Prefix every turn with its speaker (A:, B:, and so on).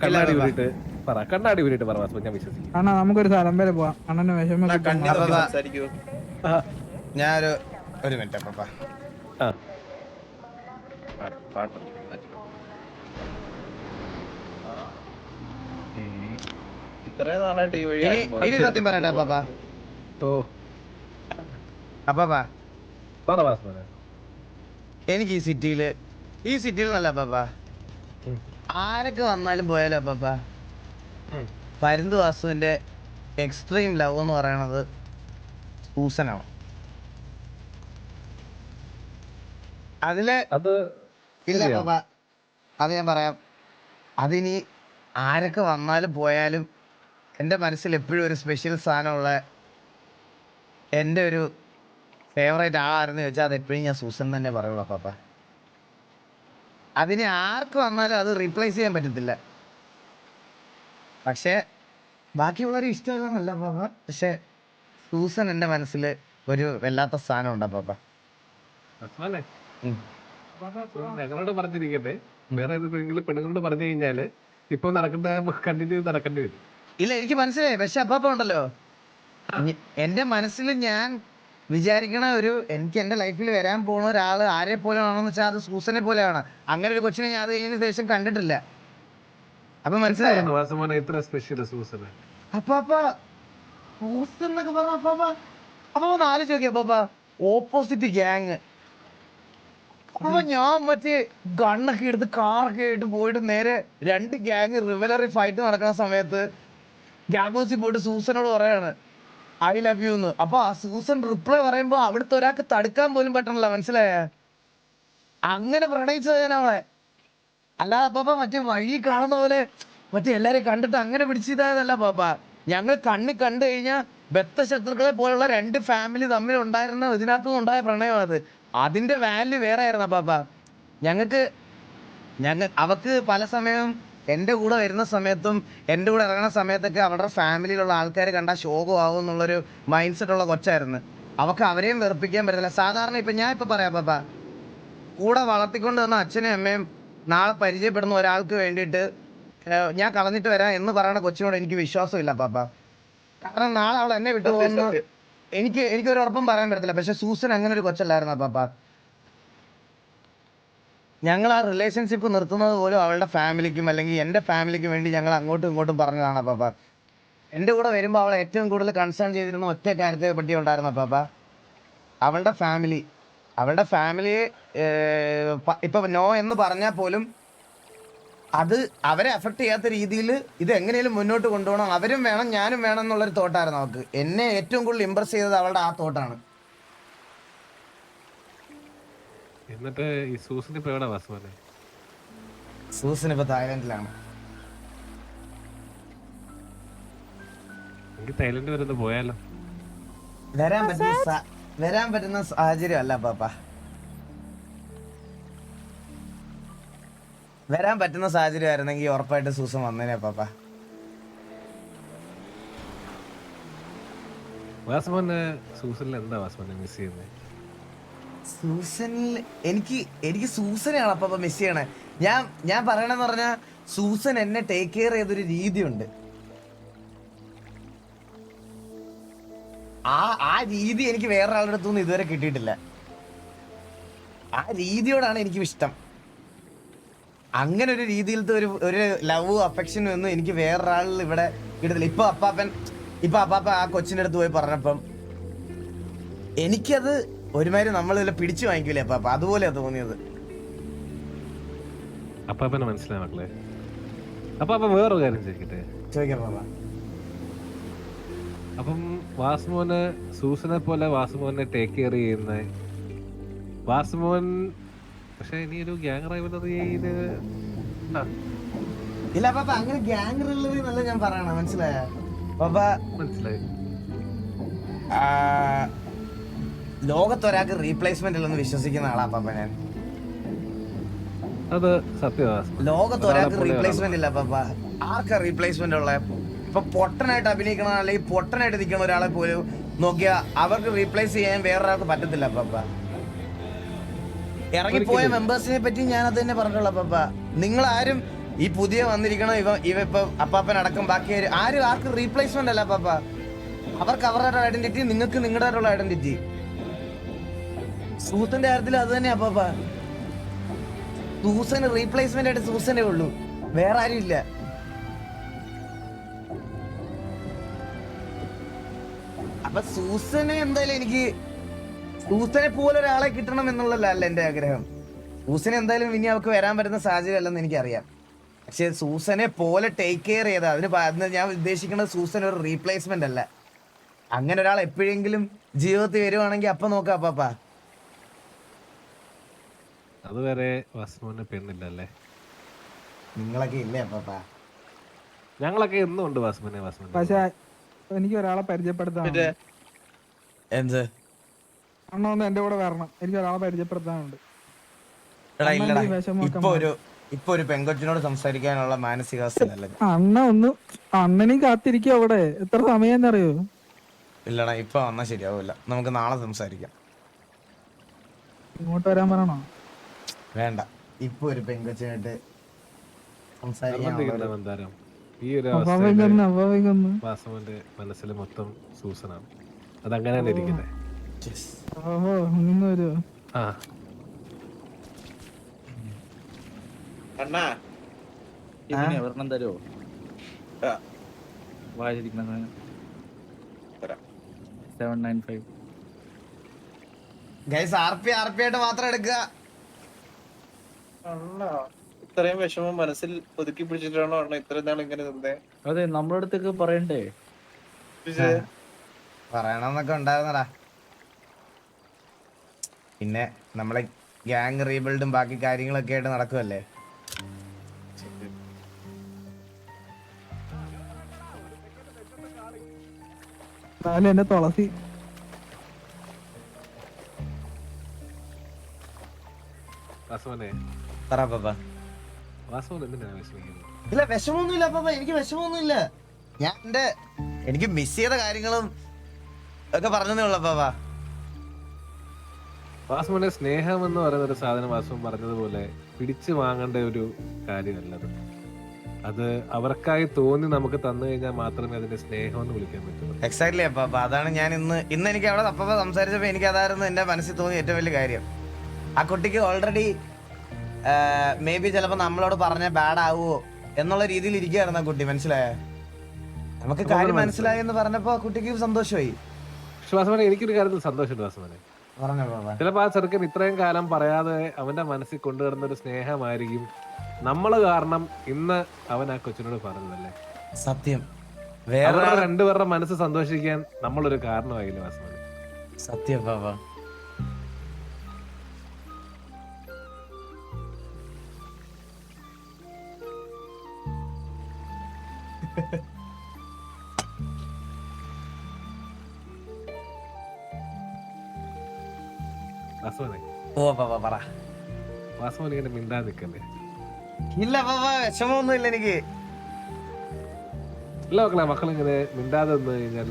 A: കണ്ണാടി ഊരിട്ട് പറ കണ്ണാടി ഊരിട്ട് പറ ഞാൻ വിശ്വസിക്കും.
B: അണ്ണാ നമുക്കൊരു സ്ഥലം വരെ പോവാം. അണ്ണന്റെ വിഷമം
C: ഞാനൊരു ഒരു മിനിറ്റ് അപ്പ
A: ആ.
D: പാട്ട് ഇത്രയും നാളായിട്ട് ഈ വഴി
C: ഇനി
D: ആരും
C: ഇനി
D: പോയിട്ടില്ല.
C: സത്യം പറയട്ടെ അപ്പാ
A: ഓ.
C: അപ്പാ എനിക്ക് ഈ സിറ്റിയിൽ ഈ സിറ്റിയിൽ നല്ല അപ്പാ. ആരൊക്കെ വന്നാലും പോയാലോ അപ്പാ. പരുന്ത് വാസുവിന്റെ എക്സ്ട്രീം ലവ് എന്ന് പറയണത് സൂസനാണ്. അതിൽ
A: അത്
C: ഇല്ല. അത് ഞാൻ പറയാം. അതിനി ആരൊക്കെ വന്നാലും പോയാലും എന്റെ മനസ്സിൽ എപ്പോഴും ഒരു സ്പെഷ്യൽ സാധനമുള്ള എന്റെ ഒരു ഫേവറേറ്റ് ആരെന്ന് ചോദിച്ചാൽ അത് എപ്പോഴും ഞാൻ സൂസൻ തന്നെ പറയുള്ളൂ പാപ്പ അതിന് ആർക്ക് വന്നാലും അത് റീപ്ലേസ് ചെയ്യാൻ പറ്റത്തില്ല. പക്ഷേ ബാക്കിയുള്ളവർ ഇഷ്ടമല്ല പാപ്പ. പക്ഷെ സൂസൻ എന്റെ മനസ്സിൽ ഒരു വല്ലാത്ത സ്ഥാനം
A: ഉണ്ടാ
C: പാപ്പ.
A: ഞങ്ങളോട് പറഞ്ഞിരിക്കട്ടെ. വേറെ ഏതെങ്കിലും പെണ്ണുങ്ങളോട് പറഞ്ഞു കഴിഞ്ഞാൽ ഇപ്പൊ നടക്കുന്ന കണ്ടിന്യൂ നടക്കേണ്ടി വരും.
C: ഇല്ല എനിക്ക് മനസ്സിലായി. പക്ഷെ അപ്പാപ്പ ഉണ്ടല്ലോ. എന്റെ മനസ്സിൽ ഞാൻ വിചാരിക്കണ ഒരു എനിക്ക് എന്റെ ലൈഫിൽ വരാൻ പോകുന്ന ഒരാൾ ആരെ പോലെ ആണെന്ന് വെച്ചാൽ അത് സൂസനെ പോലെയാണ് അങ്ങനെ ഒരു കൊച്ചിനെ ഞാൻ അത് കഴിഞ്ഞ ശേഷം കണ്ടിട്ടില്ല. അപ്പൊ മനസ്സിലായോ? സൂസൻ എന്നൊക്കെ പറഞ്ഞ അപ്പൊ ഒന്ന് ആലോചിച്ച് നോക്കിയ അപ്പാപ്പ ഓപ്പോസിറ്റ് ഗ്യാങ് അപ്പൊ ഞാൻ മറ്റേ ഗണ്ണൊക്കെ എടുത്ത് കാറൊക്കെ ആയിട്ട് പോയിട്ട് നേരെ രണ്ട് ഗ്യാങ് റിവലറി ഫൈറ്റ് നടക്കുന്ന സമയത്ത് ഗ്യാങ് ഹൗസിൽ പോയിട്ട് സൂസനോട് പറയാണ് ഐ ലവ് യു എന്ന്. അപ്പൊ ആ സൂസൻ റിപ്ലൈ പറയുമ്പോ അവിടുത്തെ ഒരാൾക്ക് തടുക്കാൻ പോലും പറ്റണല്ലോ മനസ്സിലായ? അങ്ങനെ പ്രണയിച്ചത് ഞാൻ അവളെ. അല്ലാതെ പാപ്പ മറ്റേ വഴി കാണുന്ന പോലെ മറ്റേ എല്ലാരെയും കണ്ടിട്ട് അങ്ങനെ പിടിച്ചിതായതല്ല പാപ്പ. ഞങ്ങൾ കണ്ണി കണ്ടു കഴിഞ്ഞാൽ ബത്ത ശത്രുക്കളെ പോലുള്ള രണ്ട് ഫാമിലി തമ്മിൽ ഉണ്ടായിരുന്ന ഇതിനകത്തുനിന്ന് ഉണ്ടായ പ്രണയം അത്. അതിന്റെ വാല്യൂ വേറെ ആയിരുന്ന പാപ്പ. ഞങ്ങൾക്ക് ഞങ്ങൾ അവക്ക് പല സമയവും എന്റെ കൂടെ വരുന്ന സമയത്തും എന്റെ കൂടെ ഇറങ്ങുന്ന സമയത്തൊക്കെ അവരുടെ ഫാമിലിയിലുള്ള ആൾക്കാർ കണ്ടാൽ ശോകമാകും എന്നുള്ളൊരു മൈൻഡ് സെറ്റുള്ള കൊച്ചായിരുന്നു. അവക്ക് അവരെയും വെറുപ്പിക്കാൻ പറ്റില്ല സാധാരണ ഇപ്പം ഞാൻ ഇപ്പം പറയാം പാപ്പ. കൂടെ വളർത്തിക്കൊണ്ട് വന്ന അച്ഛനും അമ്മയും നാളെ പരിചയപ്പെടുന്ന ഒരാൾക്ക് വേണ്ടിയിട്ട് ഞാൻ കളഞ്ഞിട്ട് വരാം എന്ന് പറയുന്ന കൊച്ചിനോട് എനിക്ക് വിശ്വാസമില്ല പാപ്പ. കാരണം നാളെ അവൾ എന്നെ വിട്ടു പോകുന്നു. എനിക്ക് എനിക്കൊരു ഉറപ്പും പറയാൻ പറ്റത്തില്ല. പക്ഷെ സൂസൻ അങ്ങനെ ഒരു കൊച്ചല്ലായിരുന്നു പാപ്പ? ഞങ്ങൾ ആ റിലേഷൻഷിപ്പ് നിർത്തുന്നത് പോലും അവളുടെ ഫാമിലിക്കും അല്ലെങ്കിൽ എന്റെ ഫാമിലിക്കും വേണ്ടി ഞങ്ങൾ അങ്ങോട്ടും ഇങ്ങോട്ടും പറഞ്ഞതാണ് പാപ്പ എന്റെ കൂടെ വരുമ്പോൾ അവളെ ഏറ്റവും കൂടുതൽ കൺസേൺ ചെയ്തിരുന്ന ഒറ്റ കാര്യത്തെ പറ്റി ഉണ്ടായിരുന്ന പാപ്പ അവളുടെ ഫാമിലി അവളുടെ ഫാമിലി ഇപ്പൊ നോ എന്ന് പറഞ്ഞാൽ പോലും അത് അവരെ അഫക്റ്റ് ചെയ്യാത്ത രീതിയിൽ ഇത് എങ്ങനെയും മുന്നോട്ട് കൊണ്ടുപോകണം അവരും വേണം ഞാനും വേണം എന്നുള്ളൊരു തോട്ടായിരുന്നു അവൾക്ക്. എന്നെ ഏറ്റവും കൂടുതൽ ഇമ്പ്രസ് ചെയ്തത് അവളുടെ ആ തോട്ടാണ്
A: എന്നിട്ട് ഈ സൂസൻ ഇപ്പൊ എവിടെ വാസമോനെ
C: സൂസൻ ഇപ്പൊ തായ്ലൻഡിലാണ്.
A: എനിക്ക് തായ്ലൻഡ് വരെ ഒന്ന് പോയാലോ.
C: വരാൻ പറ്റുന്ന വരാൻ പറ്റുന്ന സാഹചര്യം അല്ല പാപ്പ. വരാൻ പറ്റുന്ന സാഹചര്യം ആയിരുന്നെങ്കിൽ ഉറപ്പായിട്ട് സൂസൻ വന്നേനെ പാപ്പ.
A: വാസമോന് സൂസനിൽ എന്താ വാസമോനെ മിസ് ചെയ്യുന്നത്
C: സൂസനിൽ എനിക്ക് എനിക്ക് സൂസനെയാണ് അപ്പൊ മിസ് ചെയ്യണേ. ഞാൻ ഞാൻ പറയണെന്ന് പറഞ്ഞാൽ സൂസൻ എന്നെ ടേക്ക് കെയർ ചെയ്തൊരു രീതിയുണ്ട്. ആ ആ രീതി എനിക്ക് വേറൊരാളുടെ നിന്ന് ഇതുവരെ കിട്ടിയിട്ടില്ല. ആ രീതിയോടാണ് എനിക്കും ഇഷ്ടം. അങ്ങനെ ഒരു രീതിയിലത്തെ ഒരു ഒരു ലവ് അഫെക്ഷനും ഒന്നും എനിക്ക് വേറൊരാളിൽ ഇവിടെ കിട്ടത്തില്ല ഇപ്പൊ അപ്പാപ്പൻ ഇപ്പൊ അപ്പാപ്പ ആ കൊച്ചിന്റെ അടുത്ത് പോയി പറഞ്ഞപ്പം എനിക്കത് ഒരുമാതിരി നമ്മൾ ഇതിൽ പിടിച്ചു വാങ്ങിക്കൂലേ അപ്പൊ അതുപോലെയാ തോന്നിയത്.
A: അപ്പാപ്പനെ മനസ്സിലായി മക്കളെ അപ്പൊ അപ്പൊ വേറൊരു കാര്യം ചോദിക്കട്ടെ?
C: ചോദിക്കാം പാപ്പ.
A: അപ്പം വാസുമോന് സൂസനെ പോലെ വാസുമോനെ ടേക്ക് കെയർ ചെയ്യുന്ന? വാസുമോൻ പക്ഷെ ഇനി ഒരു ഗ്യാങ് റൈവലറിയിൽ
C: ഇല്ല പാപ്പ അങ്ങനെ ഗ്യാങ് റൈവലറി എന്നല്ല ഞാൻ പറയണ മനസ്സിലായ? പാപ്പ
A: മനസ്സിലായി.
C: ആ, ലോകത്തൊരാൾക്ക് റീപ്ലേസ്മെന്റ് ഇല്ലെന്ന് വിശ്വസിക്കുന്ന ആളാപ്പാപ്പ പാപ്പ ഞാൻ.
A: അത് സത്യമാണ്
C: ലോകത്ത് ഒരാൾക്ക് റീപ്ലേസ്മെന്റ് ഇല്ല പാപ്പ ആർക്കാ റീപ്ലേസ്മെന്റ് ഉള്ള? ഇപ്പൊ പൊട്ടനായിട്ട് അഭിനയിക്കണ അല്ലെങ്കിൽ പൊട്ടനായിട്ട് നിൽക്കുന്ന ഒരാളെ പോലും നോക്കിയാ അവർക്ക് റീപ്ലേസ് ചെയ്യാൻ വേറൊരാൾക്ക് പറ്റത്തില്ല പാപ്പ ഇറങ്ങിപ്പോയ മെമ്പേഴ്സിനെ പറ്റി ഞാൻ അത് തന്നെ പറഞ്ഞുള്ള പാപ്പ നിങ്ങൾ ആരും ഈ പുതിയ വന്നിരിക്കണം ഇവ ഇവ ഇപ്പൊ അപ്പാപ്പൻ അടക്കം ബാക്കി ആരും ആർക്കും റീപ്ലേസ്മെന്റ് അല്ല പാപ്പ അവർക്ക് അവരുടെ ഐഡന്റിറ്റി നിങ്ങൾക്ക് നിങ്ങളുടെ ഐഡന്റിറ്റി സൂസന്റെ കാര്യത്തിൽ അത് തന്നെ പാപ്പ. സൂസന് റീപ്ലേസ്മെന്റ് ആയിട്ട് സൂസനെ ഉള്ളൂ. വേറെ ആരും ഇല്ല. അപ്പൊ സൂസനെ എന്തായാലും എനിക്ക് സൂസനെ പോലെ ഒരാളെ കിട്ടണം എന്നുള്ളതല്ല എന്റെ ആഗ്രഹം. സൂസനെ എന്തായാലും ഇനി അവർക്ക് വരാൻ പറ്റുന്ന സാഹചര്യം അല്ലെന്ന് എനിക്കറിയാം. പക്ഷെ സൂസനെ പോലെ ടേക്ക് കെയർ ചെയ്ത അതിന് ഞാൻ ഉദ്ദേശിക്കുന്നത് സൂസൻ ഒരു റീപ്ലേസ്മെന്റ് അല്ല. അങ്ങനെ ഒരാൾ എപ്പോഴെങ്കിലും ജീവിതത്തിൽ വരുവാണെങ്കിൽ അപ്പൊ നോക്കാം അപ്പാപ്പ
A: അതുവരെ വാസുമോന് പെണ്ണില്ലല്ലേ?
C: നിങ്ങളൊക്കെ ഇല്ലേ അപ്പാ
A: ഞങ്ങളൊക്കെ എന്നും ഉണ്ട് വസ്മുനെ വസ്മു
B: പക്ഷെ എനിക്ക് ഒരാളെ പരിചയപ്പെടുത്താൻ
D: മറ്റേ
C: എന്ത്?
B: അണ്ണ ഒന്ന് എന്റെ കൂടെ വരണം. എനിക്ക് ഒരാളെ പരിചയപ്പെടുത്താനുണ്ട്
C: എടാ ഇല്ലടാ.
B: ഈ വിഷമമൊക്കെ
C: ഇപ്പൊ ഒരു ഇപ്പൊ ഒരു പെങ്കൊച്ചിനോട് സംസാരിക്കാനുള്ള മാനസികാവസ്ഥയല്ല
B: അണ്ണ ഒന്ന് അണ്ണനെയും കാത്തിരിക്കും അവിടെ? എത്ര സമയം എന്നറിയോ
C: ഇല്ലടാ ഇപ്പൊ വന്നാ ശരിയാവില്ല നമുക്ക് നാളെ സംസാരിക്കാം.
B: ഇങ്ങോട്ട് വരാൻ പറയണോ?
C: വേണ്ട. ഇപ്പൊ ഒരു
A: പെങ്കൊച്ചായിട്ട്
C: സംസാരിക്കാൻ
A: ഈ ഒരു മനസ്സിൽ മൊത്തം സൂസനാണ്.
D: അണ്ണാ
E: ഒരെണ്ണം തരുമോ. Seven nine five.
C: Guys R P R P ആയിട്ട് മാത്രം എടുക്കുക.
D: ഇത്രയും വിഷമം മനസ്സിൽ ഒതുക്കി പിടിച്ചിട്ടാണോ അണ്ണ ഇത്രയും നാൾ ഇങ്ങനെ നിന്നേ?
E: അതെ നമ്മുടെ അടുത്തൊക്കെ പറയണ്ടേ
C: പറയണമെന്നൊക്കെ ഉണ്ടായിരുന്നടാ. പിന്നെ നമ്മളെ ഗ്യാങ് റീബിൽഡും ബാക്കി കാര്യങ്ങളൊക്കെ ആയിട്ട് നടക്കുമല്ലേ
B: എന്നെ തുളസി.
A: വാസുമോനെ
C: പറ പാപ്പ ഇല്ല വിഷമമൊന്നുമില്ല പാപ്പ എനിക്ക് വിഷമമൊന്നുമില്ല ഞാൻ എന്റെ എനിക്ക് മിസ് ചെയ്ത കാര്യങ്ങളും ഒക്കെ പറഞ്ഞതേ ഉള്ള പാപ്പ
A: വാസുമോനെ സ്നേഹം എന്ന് പറയുന്ന ഒരു സാധനം വാസു പറഞ്ഞതുപോലെ പിടിച്ചു വാങ്ങേണ്ട ഒരു കാര്യമല്ലത്. അത് അവർക്കായി തോന്നി നമുക്ക് തന്നു കഴിഞ്ഞാൽ മാത്രമേ അതിന്റെ സ്നേഹം എന്ന് വിളിക്കാൻ പറ്റുള്ളൂ.
C: എക്സാക്ട്ലി അപ്പൊ അതാണ് ഞാൻ ഇന്ന് ഇന്ന് എനിക്ക് അവിടെ അപ്പൊ സംസാരിച്ചപ്പോൾ എനിക്ക് അതായിരുന്നു എന്റെ മനസ്സിൽ തോന്നിയ ഏറ്റവും വലിയ കാര്യം. ആ കുട്ടിക്ക് ഓൾറെഡി മേ ബി ചിലപ്പോൾ നമ്മളോട് പറഞ്ഞ ബാഡ് ആവുമോ എന്നുള്ള രീതിയിൽ ഇരിക്കുകയായിരുന്നു ആ കുട്ടി മനസ്സിലായ? നമുക്ക് കാര്യം മനസ്സിലായി. എന്ന് പറഞ്ഞപ്പോ കുട്ടിക്ക് സന്തോഷമായി.
A: എനിക്കൊരു കാര്യത്തിൽ സന്തോഷമുണ്ട് വാസുമോനെ
C: പറഞ്ഞോ പാപ്പ
A: ചിലപ്പോ ആ ചെറുക്കൻ ഇത്രയും കാലം പറയാതെ അവന്റെ മനസ്സിൽ കൊണ്ടുവരുന്ന ഒരു സ്നേഹമായിരിക്കും നമ്മൾ കാരണം ഇന്ന് അവൻ ആ കൊച്ചിനോട് പറഞ്ഞതല്ലേ?
C: സത്യം. വേറെ
A: രണ്ടുപേരുടെ മനസ്സ് സന്തോഷിക്കാൻ നമ്മളൊരു കാരണമായില്ലേ വാസമനെ
C: സത്യം പാപ്പ ഓ പറ.
A: വാസുമോൻ ഇങ്ങനെ മിണ്ടാ നിക്കല്ലേ
C: ഇല്ല പാപ്പ വിഷമമൊന്നും ഇല്ല എനിക്ക്.
A: മക്കളെ മക്കളിങ്ങനെ മിണ്ടാതെ നിന്ന് കഴിഞ്ഞാൽ